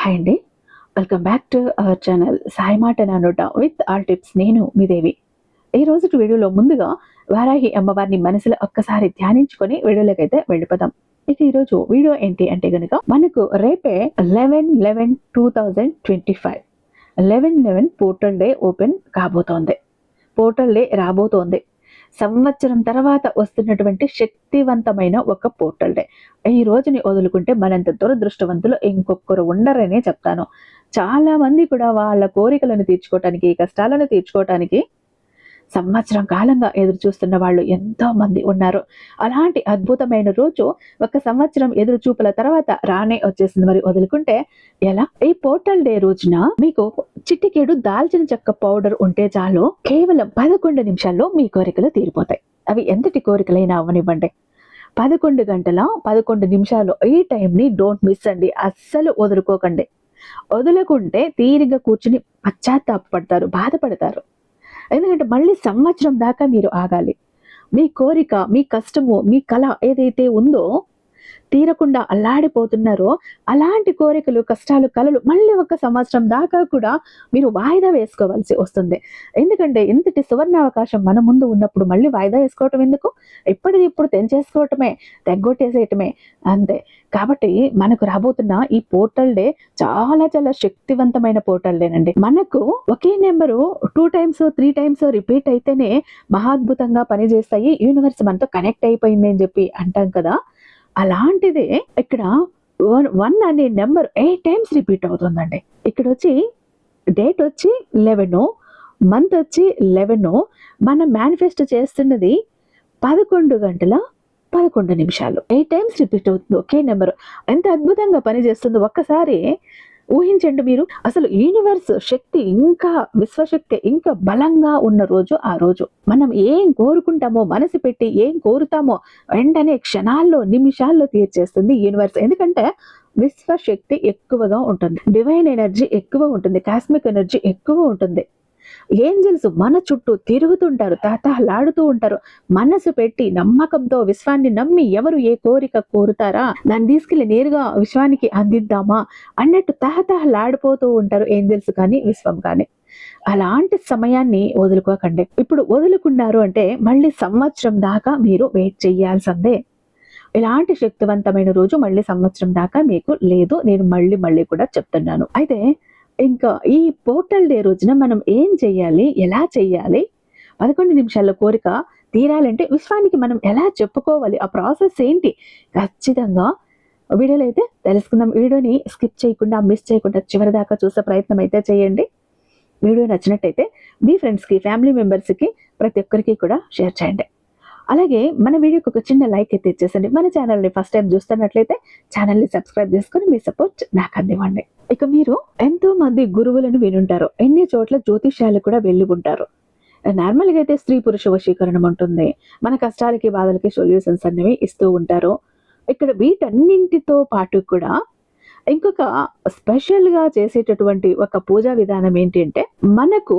Hi అండి. Welcome back to our channel Sai మాట నానోట విత్ ఆల్ టిప్స్ నేను మీ దేవి. ఈ రోజు వీడియోలో ముందుగా వారాహి అమ్మవారిని మనసులో ఒక్కసారి ధ్యానించుకొని వీడియోలోకి అయితే వెళ్ళిపోదాం. ఇక ఈరోజు వీడియో ఏంటి అంటే కనుక మనకు రేపే eleven eleven two thousand twenty five eleven eleven portal day open కాబోతోంది. పోర్టల్ డే రాబోతోంది. సంవత్సరం తర్వాత వస్తున్నటువంటి శక్తివంతమైన ఒక పోర్టల్ డే. ఈ రోజుని వదులుకుంటే మనంత దురదృష్టవంతులు ఇంకొకరు ఉండరనే చెప్తాను. చాలా మంది కూడా వాళ్ళ కోరికలను తీర్చుకోవటానికి కష్టాలను తీర్చుకోవటానికి సంవత్సరం కాలంగా ఎదురు చూస్తున్న వాళ్ళు ఎంతో మంది ఉన్నారు. అలాంటి అద్భుతమైన రోజు ఒక సంవత్సరం ఎదురు చూపుల తర్వాత రానే వచ్చేసింది. మరి వదులుకుంటే ఎలా? ఈ పోర్టల్ డే రోజున మీకు చిట్టికేడు దాల్చిన చెక్క పౌడర్ ఉంటే చాలు. కేవలం పదకొండు నిమిషాల్లో మీ కోరికలు తీరిపోతాయి. అవి ఎంతటి కోరికలైనా అవనివ్వండి. పదకొండు గంటల పదకొండు నిమిషాలు ఈ టైంని డోంట్ మిస్ అండి. అస్సలు వదులుకోకండి. వదులుకుంటే తీరిగా కూర్చుని పశ్చాత్తాపడతారు బాధపడతారు. ఎందుకంటే మళ్ళీ సంవత్సరం దాకా మీరు ఆగాలి. మీ కోరిక మీ కష్టము మీ కళ ఏదైతే ఉందో తీరకుండా అల్లాడిపోతున్నారో అలాంటి కోరికలు కష్టాలు కలలు మళ్ళీ ఒక సంవత్సరం దాకా కూడా మీరు వాయిదా వేసుకోవాల్సి వస్తుంది. ఎందుకంటే ఇంతటి సువర్ణ అవకాశం మన ముందు ఉన్నప్పుడు మళ్ళీ వాయిదా వేసుకోవటం ఎందుకు? ఇప్పటిది ఇప్పుడు తెంచేసుకోవటమే తెగ్గొట్టేసేయటమే అంతే. కాబట్టి మనకు రాబోతున్న ఈ పోర్టల్ డే చాలా చాలా శక్తివంతమైన పోర్టల్ డేనండి. మనకు ఒకే number two times three times repeat అయితేనే మహాద్భుతంగా పనిచేస్తాయి. యూనివర్స్ మనతో కనెక్ట్ అయిపోయింది అని చెప్పి అంటాం కదా. అలాంటిదే ఇక్కడ వన్ వన్ అనే నెంబర్ ఎయిట్ టైమ్స్ రిపీట్ అవుతుందండి. ఇక్కడ వచ్చి డేట్ వచ్చి లెవెన్ మంత్ వచ్చి లెవెన్ మనం మేనిఫెస్టో చేస్తున్నది పదకొండు గంటల పదకొండు నిమిషాలు. ఎయిట్ టైమ్స్ రిపీట్ అవుతుంది ఒకే నెంబర్. ఎంత అద్భుతంగా పనిచేస్తుంది ఒక్కసారి ఊహించండి మీరు. అసలు యూనివర్స్ శక్తి ఇంకా విశ్వశక్తి ఇంకా బలంగా ఉన్న రోజు ఆ రోజు. మనం ఏం కోరుకుంటామో మనసు పెట్టి ఏం కోరుతామో వెంటనే క్షణాల్లో నిమిషాల్లో తీర్చేస్తుంది యూనివర్స్ ఎందుకంటే విశ్వశక్తి ఎక్కువగా ఉంటుంది. డివైన్ ఎనర్జీ ఎక్కువ ఉంటుంది. కాస్మిక్ ఎనర్జీ ఎక్కువ ఉంటుంది. ఏంజల్స్ మన చుట్టూ తిరుగుతుంటారు తహతహలాడుతూ ఉంటారు. మనసు పెట్టి నమ్మకంతో విశ్వాన్ని నమ్మి ఎవరు ఏ కోరిక కోరుతారా? దాన్ని తీసుకెళ్ళి నేరుగా విశ్వానికి అందిద్దామా? అన్నట్టు తహతహలాడిపోతూ ఉంటారు ఏంజల్స్ కానీ విశ్వం కానీ. అలాంటి సమయాన్ని వదులుకోకండి. ఇప్పుడు వదులుకున్నారు అంటే మళ్ళీ సంవత్సరం దాకా మీరు వెయిట్ చేయాల్సిందే. ఇలాంటి శక్తివంతమైన రోజు మళ్ళీ సంవత్సరం దాకా మీకు లేదు. నేను మళ్ళీ మళ్ళీ కూడా చెప్తున్నాను. అయితే ఇంకా ఈ పోర్టల్ డే రోజున మనం ఏం చెయ్యాలి? ఎలా చెయ్యాలి? పదకొండు నిమిషాల కోరిక తీరాలంటే విశ్వానికి మనం ఎలా చెప్పుకోవాలి? ఆ ప్రాసెస్ ఏంటి? ఖచ్చితంగా వీడియోలో అయితే తెలుసుకుందాం. వీడియోని స్కిప్ చేయకుండా మిస్ చేయకుండా చివరి దాకా చూసే ప్రయత్నం అయితే చేయండి. వీడియో నచ్చినట్టయితే మీ ఫ్రెండ్స్కి ఫ్యామిలీ మెంబర్స్కి ప్రతి ఒక్కరికి కూడా షేర్ చేయండి. అలాగే మన వీడియోకి ఒక చిన్న లైక్ అయితే ఇచ్చేసండి. మన ఛానల్ని ఫస్ట్ టైం చూస్తున్నట్లయితే ఛానల్ని సబ్స్క్రైబ్ చేసుకొని మీ సపోర్ట్ నాకు అందివ్వండి. ఇక మీరు ఎంతో మంది గురువులను వినుంటారు. ఎన్ని చోట్ల జ్యోతిష్యాలు కూడా వెళ్ళి ఉంటారు. నార్మల్గా అయితే స్త్రీ పురుష వశీకరణం ఉంటుంది. మన కష్టాలకి బాధలకి సొల్యూషన్స్ అనేవి ఇస్తూ ఉంటారు. ఇక్కడ వీటన్నింటితో పాటు కూడా ఇంకొక స్పెషల్గా చేసేటటువంటి ఒక పూజా విధానం ఏంటంటే మనకు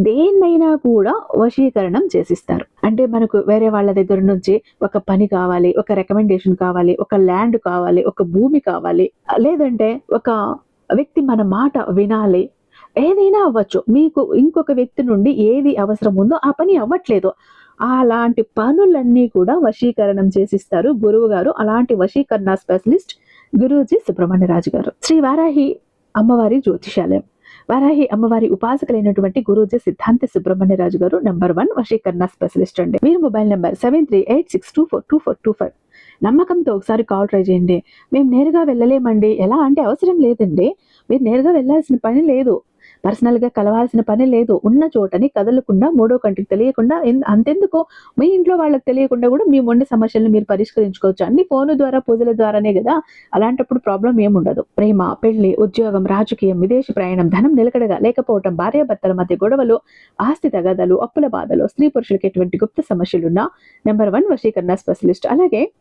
దేన్నైనా కూడా వశీకరణం చేసిస్తారు. అంటే మనకు వేరే వాళ్ళ దగ్గర నుంచి ఒక పని కావాలి ఒక రికమెండేషన్ కావాలి ఒక ల్యాండ్ కావాలి ఒక భూమి కావాలి లేదంటే ఒక వ్యక్తి మన మాట వినాలి. ఏదైనా అవ్వచ్చు. మీకు ఇంకొక వ్యక్తి నుండి ఏది అవసరం ఉందో ఆ పని అవ్వట్లేదు. అలాంటి పనులన్నీ కూడా వశీకరణం చేసిస్తారు. గురువు గారు అలాంటి వశీకరణ స్పెషలిస్ట్ గురూజీ సుబ్రహ్మణ్యరాజు గారు. శ్రీ వారాహి అమ్మవారి జ్యోతిషాలయం. వారాహి అమ్మవారి ఉపాసకులైనటువంటి గురూజీ సిద్ధాంతి సుబ్రహ్మణ్యరాజు గారు నెంబర్ వన్ వశీకరణ స్పెషలిస్ట్ అండి. మీరు mobile number seven three eight six two four two four two five. నమ్మకంతో ఒకసారి కాల్ ట్రై చేయండి. మేము నేరుగా వెళ్ళలేమండి. ఎలా అంటే అవసరం లేదండి. మీరు నేరుగా వెళ్ళాల్సిన పని లేదు. పర్సనల్గా కలవాల్సిన పని లేదు. ఉన్న చోటని కదలకుండా మూడో కంటికి తెలియకుండా ఎన్- అంతెందుకు? మీ ఇంట్లో వాళ్ళకి తెలియకుండా కూడా మీ మొండి సమస్యలను మీరు పరిష్కరించుకోవచ్చు. అన్ని ఫోను ద్వారా పూజల ద్వారానే కదా? అలాంటప్పుడు ప్రాబ్లం ఏముండదు ప్రేమ పెళ్ళి ఉద్యోగం రాజకీయం విదేశీ ప్రయాణం ధనం నిలకడగా లేకపోవటం భార్యాభర్తల మధ్య గొడవలు ఆస్తి తగాదాలు అప్పుల బాధలు స్త్రీ పురుషులకి ఎటువంటి గుప్త సమస్యలున్నా నెంబర్ వన్ వశీకరణ స్పెషలిస్ట్. అలాగే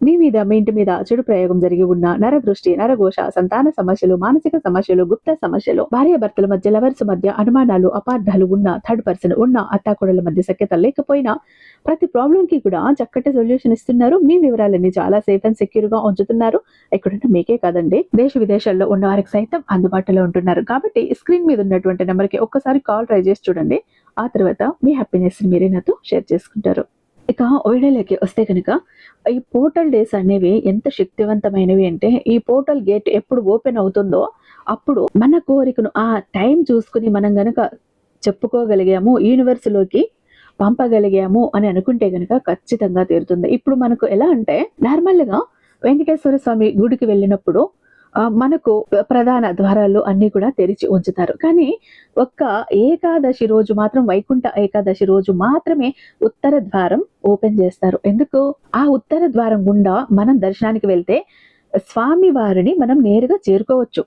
మీ మీద మీ ఇంటి మీద చెడు ప్రయోగం జరిగి ఉన్న నరదృష్టి నరఘోష సంతాన సమస్యలు మానసిక సమస్యలు గుప్త సమస్యలు భార్య భర్తల మధ్య లవర్స్ మధ్య అనుమానాలు అపార్థాలు ఉన్న థర్డ్ పర్సన్ ఉన్న అత్తాకోడల మధ్య సఖ్యత లేకపోయినా ప్రతి ప్రాబ్లం కి కూడా చక్కటి సొల్యూషన్ ఇస్తున్నారు. మీ వివరాలన్నీ చాలా సేఫ్ అండ్ సెక్యూర్గా ఉంచుతున్నారు. ఎక్కడున్న మీకే కాదండి. దేశ విదేశాల్లో ఉన్న వారికి సైతం అందుబాటులో ఉంటున్నారు. కాబట్టి స్క్రీన్ మీద ఉన్నటువంటి నెంబర్కి ఒక్కసారి కాల్ ట్రై చేసి చూడండి. ఆ తర్వాత మీ హ్యాపీనెస్ మీరే నాతో షేర్ చేసుకుంటారు. ఇక ఒయిడలోకి వస్తే కనుక ఈ పోర్టల్ డేస్ అనేవి ఎంత శక్తివంతమైనవి అంటే ఈ పోర్టల్ గేట్ ఎప్పుడు ఓపెన్ అవుతుందో అప్పుడు మన కోరికను ఆ టైం చూసుకుని మనం గనక చెప్పుకోగలిగాము యూనివర్స్లోకి పంపగలిగాము అని అనుకుంటే గనక ఖచ్చితంగా తీరుతుంది. ఇప్పుడు మనకు ఎలా అంటే నార్మల్గా వెంకటేశ్వర స్వామి గుడికి వెళ్ళినప్పుడు మనకు ప్రధాన ద్వారాలు అన్ని కూడా తెరిచి ఉంచుతారు. కానీ ఒక్క ఏకాదశి రోజు మాత్రం వైకుంఠ ఏకాదశి రోజు మాత్రమే ఉత్తర ద్వారం ఓపెన్ చేస్తారు. ఎందుకు? ఆ ఉత్తర ద్వారం గుండా మనం దర్శనానికి వెళ్తే స్వామి వారిని మనం నేరుగా చేరుకోవచ్చు.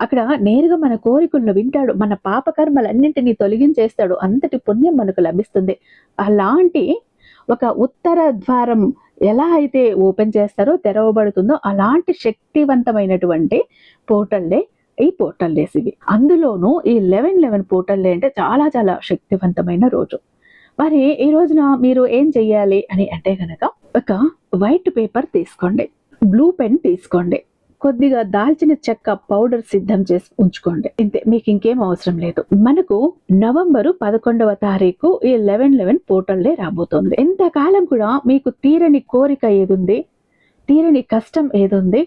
అక్కడ నేరుగా మన కోరికలను వింటాడు. మన పాపకర్మలన్నింటినీ తొలగించేస్తాడు. అంతటి పుణ్యం మనకు లభిస్తుంది. అలాంటి ఒక ఉత్తర ద్వారం ఎలా అయితే ఓపెన్ చేస్తారో తెరవబడుతుందో అలాంటి శక్తివంతమైనటువంటి పోర్టల్లే ఈ పోర్టల్ డేస్ ఇవి అందులోనూ ఈ లెవెన్ లెవెన్ పోర్టల్ డే అంటే చాలా చాలా శక్తివంతమైన రోజు. మరి ఈ రోజున మీరు ఏం చెయ్యాలి అని అంటే కనుక ఒక వైట్ పేపర్ తీసుకోండి. బ్లూ పెన్ తీసుకోండి. కొద్దిగా దాల్చిన చెక్క పౌడర్ సిద్ధం చేసి ఉంచుకోండి. ఇంతే మీకు ఇంకేం అవసరం లేదు. మనకు నవంబరు పదకొండవ తారీఖు ఈ లెవెన్ లెవెన్ పోర్టల్ డే రాబోతోంది. ఎంతకాలం కూడా మీకు తీరని కోరిక ఏదుంది? తీరని కష్టం ఏదుంది?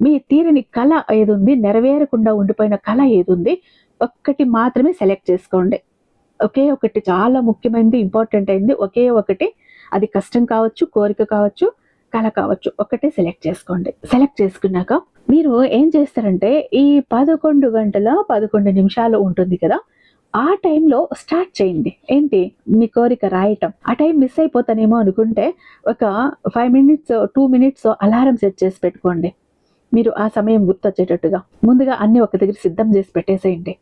మీ తీరని కళ ఏదుంది? నెరవేరకుండా ఉండిపోయిన కళ ఏదుంది? ఒక్కటి మాత్రమే సెలెక్ట్ చేసుకోండి. ఒకే ఒకటి చాలా ముఖ్యమైనది ఇంపార్టెంట్ అయింది. ఒకే ఒకటి అది కష్టం కావచ్చు కోరిక కావచ్చు కళ కావచ్చు ఒకటే సెలెక్ట్ చేసుకోండి. సెలెక్ట్ చేసుకున్నాక మీరు ఏం చేస్తారంటే ఈ పదకొండు గంటల పదకొండు నిమిషాలు ఉంటుంది కదా ఆ టైంలో స్టార్ట్ చేయండి. ఏంటి? మీ కోరిక రాయటం. ఆ టైం మిస్ అయిపోతానేమో అనుకుంటే ఒక five minutes two minutes alarm set చేసి పెట్టుకోండి. మీరు ఆ సమయం గుర్తొచ్చేటట్టుగా. ముందుగా అన్ని ఒక దగ్గర సిద్ధం చేసి పెట్టేసేయండి.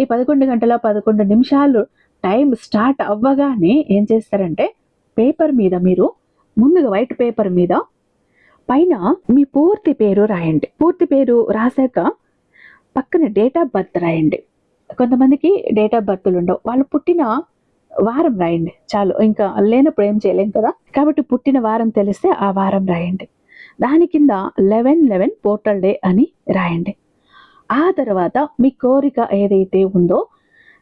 ఈ పదకొండు గంటల పదకొండు నిమిషాలు టైం స్టార్ట్ అవ్వగానే ఏం చేస్తారంటే పేపర్ మీద మీరు ముందుగా వైట్ పేపర్ మీద పైన మీ పూర్తి పేరు రాయండి. పూర్తి పేరు రాశాక పక్కన డేట్ ఆఫ్ బర్త్ రాయండి. కొంతమందికి డేట్ ఆఫ్ బర్త్లు ఉండవు. వాళ్ళు పుట్టిన వారం రాయండి. చాలు. ఇంకా లేనప్పుడు ఏం చేయలేం కదా? కాబట్టి పుట్టిన వారం తెలిస్తే ఆ వారం రాయండి. దాని కింద లెవెన్ లెవెన్ పోర్టల్ డే అని రాయండి. ఆ తర్వాత మీ కోరిక ఏదైతే ఉందో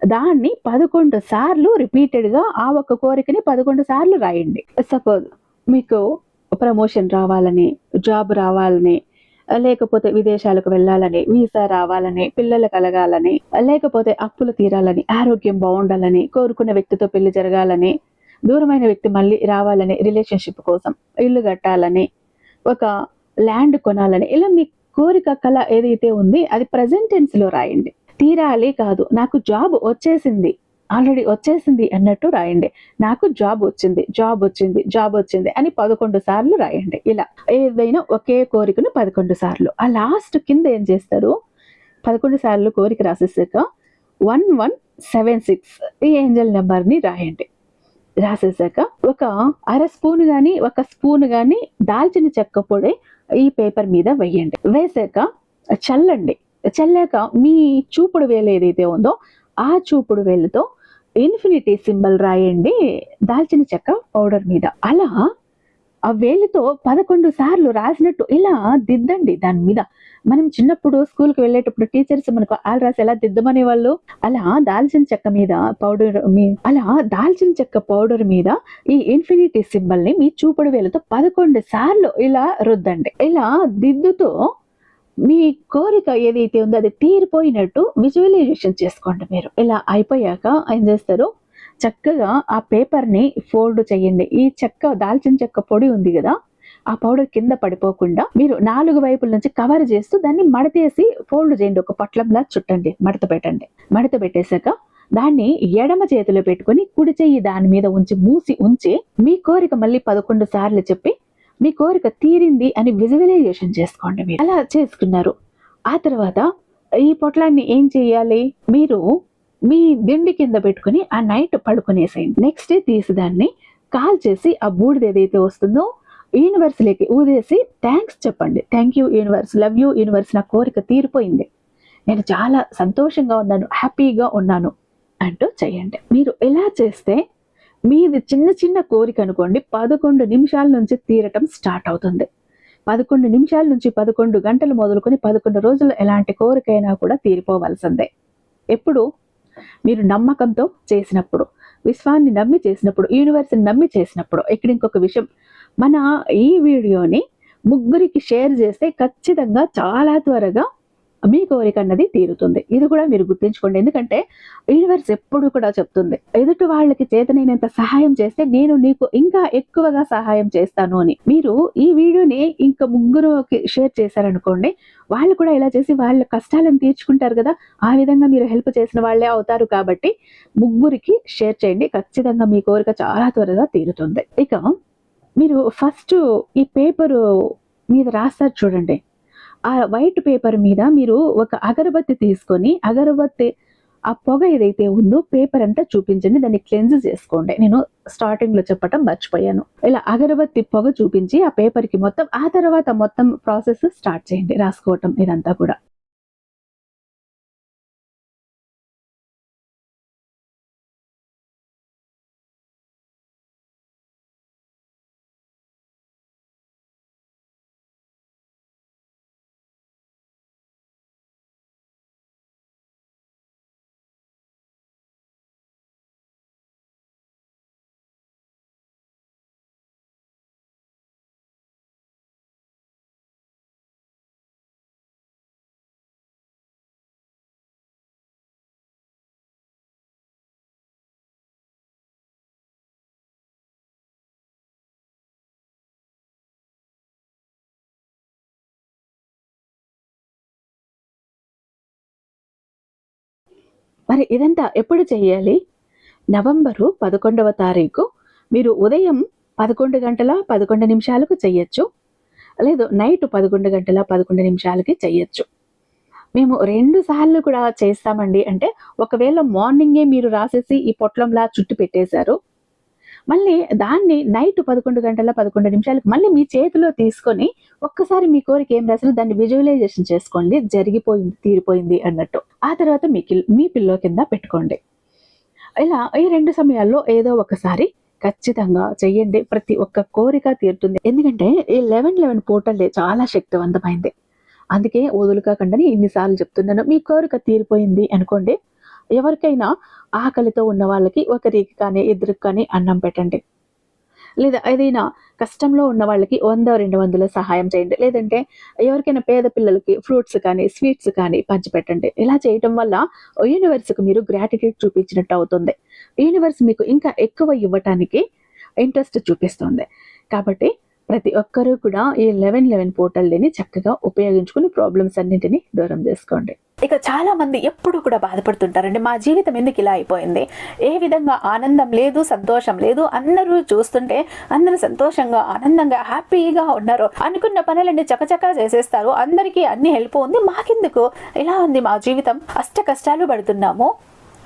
దాన్ని పదకొండు సార్లు రిపీటెడ్గా ఆ ఒక్క కోరికని పదకొండు సార్లు రాయండి. సపోజ్ మీకు ప్రమోషన్ రావాలని జాబ్ రావాలని లేకపోతే విదేశాలకు వెళ్ళాలని వీసా రావాలని పిల్లలు కలగాలని లేకపోతే అప్పులు తీరాలని ఆరోగ్యం బాగుండాలని కోరుకున్న వ్యక్తితో పెళ్ళి జరగాలని దూరమైన వ్యక్తి మళ్ళీ రావాలని రిలేషన్షిప్ కోసం ఇల్లు కట్టాలని ఒక ల్యాండ్ కొనాలని ఇలా మీ కోరిక కళ ఏదైతే ఉంది అది ప్రజెంట్లో రాయండి. తీరాలి కాదు నాకు జాబ్ వచ్చేసింది. ఆల్రెడీ వచ్చేసింది అన్నట్టు రాయండి. నాకు జాబ్ వచ్చింది జాబ్ వచ్చింది జాబ్ వచ్చింది అని పదకొండు సార్లు రాయండి. ఇలా ఏదైనా ఒకే కోరికను పదకొండు సార్లు. ఆ లాస్ట్ కింద ఏం చేస్తారు? పదకొండు సార్లు కోరిక రాసేసాక వన్ వన్ సెవెన్ సిక్స్ ఈ ఏంజల్ నెంబర్ని రాయండి. రాసేసాక ఒక అర స్పూన్ కానీ ఒక స్పూన్ కానీ దాల్చిన చెక్క పొడి ఈ పేపర్ మీద వేయండి. వేసాక చల్లండి. చల్లాక మీ చూపుడు వేలు ఏదైతే ఉందో ఆ చూపుడు వేలుతో ఇన్ఫినిటీ సింబల్ రాయండి దాల్చిన చెక్క పౌడర్ మీద. అలా ఆ వేలితో పదకొండు సార్లు రాసినట్టు ఇలా దిద్దండి దాని మీద. మనం చిన్నప్పుడు స్కూల్కి వెళ్ళేటప్పుడు టీచర్స్ మనకు ఆల్ రాసి ఎలా దిద్దమనే వాళ్ళు అలా దాల్చిన చెక్క మీద పౌడర్ మీ అలా దాల్చిన చెక్క పౌడర్ మీద ఈ ఇన్ఫినిటీ సింబల్ని మీ చూపుడు వేలతో పదకొండు సార్లు ఇలా రుద్దండి. ఇలా దిద్దుతో మీ కోరిక ఏదైతే ఉందో అది తీరిపోయినట్టు విజువలైజేషన్ చేసుకోండి మీరు. ఇలా అయిపోయాక ఏం చేస్తారు? చక్కగా ఆ పేపర్ని ఫోల్డ్ చేయండి. ఈ చెక్క దాల్చిన చెక్క పొడి ఉంది కదా ఆ పౌడర్ కింద పడిపోకుండా మీరు నాలుగు వైపుల నుంచి కవర్ చేస్తూ దాన్ని మడతేసి ఫోల్డ్ చేయండి. ఒక పొట్లంలా చుట్టండి మడత పెట్టండి. మడత పెట్టేశాక దాన్ని ఎడమ చేతిలో పెట్టుకొని కుడి చెయ్యి దాని మీద ఉంచి మూసి ఉంచి మీ కోరిక మళ్ళీ పదకొండు సార్లు చెప్పి మీ కోరిక తీరింది అని విజువలైజేషన్ చేసుకోండి మీరు. అలా చేసుకున్నారు. ఆ తర్వాత ఈ పొట్లాన్ని ఏం చేయాలి? మీరు మీ దిండి కింద పెట్టుకుని ఆ నైట్ పడుకునేసేయండి. నెక్స్ట్ డే తీసి దాన్ని కాల్ చేసి ఆ బూడిద ఏదైతే వస్తుందో యూనివర్స్లోకి ఊదేసి థ్యాంక్స్ చెప్పండి. Thank you universe love you universe నా కోరిక తీరిపోయింది. నేను చాలా సంతోషంగా ఉన్నాను హ్యాపీగా ఉన్నాను అంటూ చేయండి. మీరు ఎలా చేస్తే మీది చిన్న చిన్న కోరిక అనుకోండి పదకొండు నిమిషాల నుంచి తీరటం స్టార్ట్ అవుతుంది. పదకొండు నిమిషాల నుంచి పదకొండు గంటలు మొదలుకొని పదకొండు రోజులు ఎలాంటి కోరికైనా కూడా తీరిపోవలసిందే. ఎప్పుడు? మీరు నమ్మకంతో చేసినప్పుడు విశ్వాన్ని నమ్మి చేసినప్పుడు యూనివర్స్ని నమ్మి చేసినప్పుడు. ఇక్కడ ఇంకొక విషయం మన ఈ వీడియోని ముగ్గురికి షేర్ చేస్తే ఖచ్చితంగా చాలా త్వరగా మీ కోరిక అన్నది తీరుతుంది. ఇది కూడా మీరు గుర్తుంచుకోండి. ఎందుకంటే యూనివర్స్ ఎప్పుడు కూడా చెప్తుంది ఎదుటి వాళ్ళకి చేతనైనంత సహాయం చేస్తే నేను నీకు ఇంకా ఎక్కువగా సహాయం చేస్తాను అని. మీరు ఈ వీడియోని ఇంకా ముగ్గురుకి షేర్ చేశారనుకోండి వాళ్ళు కూడా ఇలా చేసి వాళ్ళ కష్టాలను తీర్చుకుంటారు కదా. ఆ విధంగా మీరు హెల్ప్ చేసిన వాళ్ళే అవుతారు కాబట్టి ముగ్గురికి షేర్ చేయండి. ఖచ్చితంగా మీ కోరిక చాలా త్వరగా తీరుతుంది. ఇక మీరు ఫస్ట్ ఈ పేపరు మీద రాస్తారు చూడండి. ఆ వైట్ పేపర్ మీద మీరు ఒక అగరబత్తి తీసుకొని అగరబత్తి ఆ పొగ ఏదైతే ఉందో పేపర్ అంతా చూపించండి. దాన్ని క్లెన్స్ చేసుకోండి. నేను స్టార్టింగ్లో చెప్పటం మర్చిపోయాను. ఇలా అగరబత్తి పొగ చూపించి ఆ పేపర్కి మొత్తం ఆ తర్వాత మొత్తం ప్రాసెస్ స్టార్ట్ చేయండి. రాసుకోవటం ఇదంతా కూడా. మరి ఇదంతా ఎప్పుడు చేయాలి? నవంబరు పదకొండవ తారీఖు. మీరు ఉదయం పదకొండు గంటల పదకొండు నిమిషాలకు చెయ్యొచ్చు. లేదు నైట్ పదకొండు గంటల పదకొండు నిమిషాలకి చెయ్యొచ్చు. మేము రెండు సార్లు కూడా చేస్తామండి. అంటే ఒకవేళ మార్నింగే మీరు రాసేసి ఈ పొట్లంలా చుట్టు పెట్టేశారు మళ్ళీ దాన్ని నైట్ పదకొండు గంటల పదకొండు నిమిషాలకు మళ్ళీ మీ చేతిలో తీసుకొని ఒక్కసారి మీ కోరిక ఏం రాసారో దాన్ని విజువలైజేషన్ చేసుకోండి. జరిగిపోయింది తీరిపోయింది అన్నట్టు. ఆ తర్వాత మీ మీ పిల్లో కింద పెట్టుకోండి. ఇలా ఈ రెండు సమయాల్లో ఏదో ఒకసారి ఖచ్చితంగా చెయ్యండి. ప్రతి ఒక్క కోరిక తీరుతుంది. ఎందుకంటే ఈ లెవెన్ లెవెన్ పోర్టల్ చాలా శక్తివంతమైంది. అందుకే వదులుకాకండని ఇన్నిసార్లు చెప్తున్నాను. మీ కోరిక తీరిపోయింది అనుకోండి ఎవరికైనా ఆకలితో ఉన్న వాళ్ళకి ఒకరికి కానీ ఇద్దరికి కానీ అన్నం పెట్టండి. లేదా ఏదైనా కష్టంలో ఉన్న వాళ్ళకి వంద రెండు వందల సహాయం చేయండి. లేదంటే ఎవరికైనా పేద పిల్లలకి ఫ్రూట్స్ కానీ స్వీట్స్ కానీ పంచిపెట్టండి. ఇలా చేయటం వల్ల యూనివర్స్కి మీరు గ్రాటిట్యూడ్ చూపించినట్టు అవుతుంది. యూనివర్స్ మీకు ఇంకా ఎక్కువ ఇవ్వటానికి ఇంట్రెస్ట్ చూపిస్తుంది. కాబట్టి ప్రతి ఒక్కరూ కూడా ఈ లెవెన్ లెవెన్ పోర్టల్ని చక్కగా ఉపయోగించుకుని ప్రాబ్లమ్స్ అన్నింటినీ దూరం చేసుకోండి. ఇక చాలా మంది ఎప్పుడు కూడా బాధపడుతుంటారండి. మా జీవితం ఎందుకు ఇలా అయిపోయింది? ఏ విధంగా ఆనందం లేదు సంతోషం లేదు అందరూ చూస్తుంటే అందరూ సంతోషంగా ఆనందంగా హ్యాపీగా ఉన్నారు. అనుకున్న పనులన్నీ చకచకా చేసేస్తారు. అందరికీ అన్ని హెల్ప్ ఉంది. మాకెందుకు? ఇలా ఉంది మా జీవితం? అష్ట కష్టాలు పడుతున్నాము.